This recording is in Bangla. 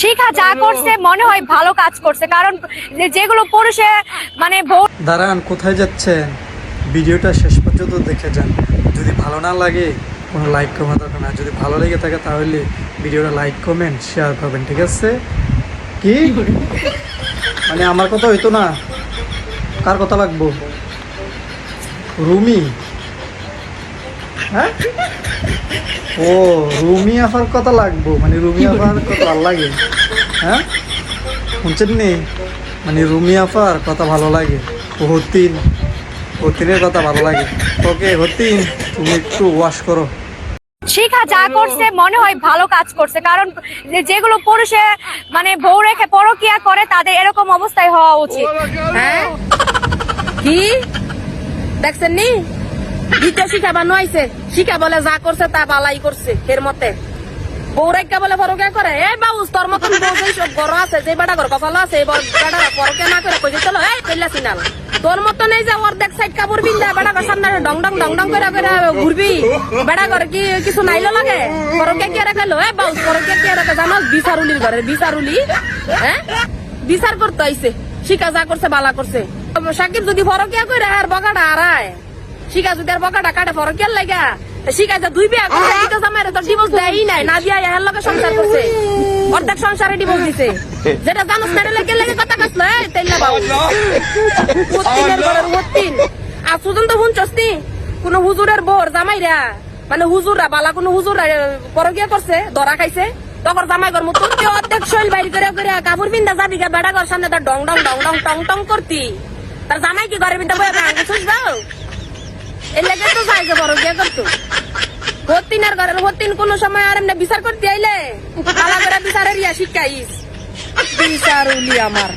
শিখা যা করছে মনে হয় ভালো কাজ করছে। কারণ যেগুলো পুরুষে মানে দাঁড়ান কোথায় যাচ্ছেন? ভিডিওটা শেষ পর্যন্ত দেখে যান। যদি ভালো না লাগে কোনো লাইক কমা দরকার না যদি ভালো লেগে থাকে তাহলে ভিডিওটা লাইক কমেন্ট শেয়ার করবেন ঠিক আছে? কি? মানে আমার কথা হইতো না? কার কথা লাগবো? রুমি? হ্যাঁ? ও রুমি আফার কথা লাগবো। মানে রুমি আফার কথা ভালো লাগে। হ্যাঁ? শুনছেন নি? মানে রুমি আফার কথা ভালো লাগে। ও হতিন। হতিনের কথা ভালো লাগে। ওকে হতিন তুমি একটু ওয়াশ করো। শিখা যা করছে মনে হয় ভালো কাজ করছে। কারণ যে- যেগুলো পুরুষে মানে বউ রেখে পরকিয়া করে তাদের এরকম অবস্থায় হওয়া উচিত। হ্যাঁ? কি? দেখছেন নি? দ্বিতীয় শিখা বানো শিখা বলে যা করছে তা বালাই করছে এর মতে। বৌরাইকা বলে পরকে করে বাউস, তোর মতন সব আছে যে বেটা ঘর কপাল আছে না করে চলো, এই কইলা সিনাল। তোর মতন এই যে অর্ধেক সাইড কাপড় ডং ডং ডং ডং করে করে ঘুরবি। ঘর কি কিছু নাইলো লাগে? পরকে কি রাখে লো? এই বাউস পরকে কি রাখে জানাস বিচারুলির ঘরে, বিচারুলি হ্যাঁ? বিচার করতে আইছে শিকা যা করছে, বালা করছে। সাকিব যদি ফরকিয়া কই আর বকাটা হারায়। শিকা যদি বকাটা কাটে ফরকিয়ার লাগা শিকা যে দুই বিয়া করছে দিতে জামাই তো ডিভোর্স নাই, না দিয়া এর লগে সংসার করছে। অর্ধেক সংসারে ডিভোর্স দিছে। যেটা জানোস না লেগে লেগে কথা কাছলো এই তেল্লা বাবু হত্তিনের ঘরের হত্তিন আর সুজন তো শুনছস কোন হুজুরের বোর জামাইরা মানে হুজুররা, বালা কোন হুজুর পরকিয়া করছে, ধরা খাইছে। তখন জামাই ঘর মতো অর্ধেক শৈল বাইর করে করে কাপড় পিন্দা যাবি গা বেড়া ঘর সামনে তার ডং ডং ডং ডং, টং টং করতি। তার জামাই কি ঘরে পিন্দা বয়ে শুস দাও এই লেগে তো যাই যে পরকিয়া করতো। হত্তিনের ঘরের হতিন কোন সময় আর এমনি বিচার করতে আইলে? করে বিচারের ইয়া শিক্ষাইস বিচার উলি আমার।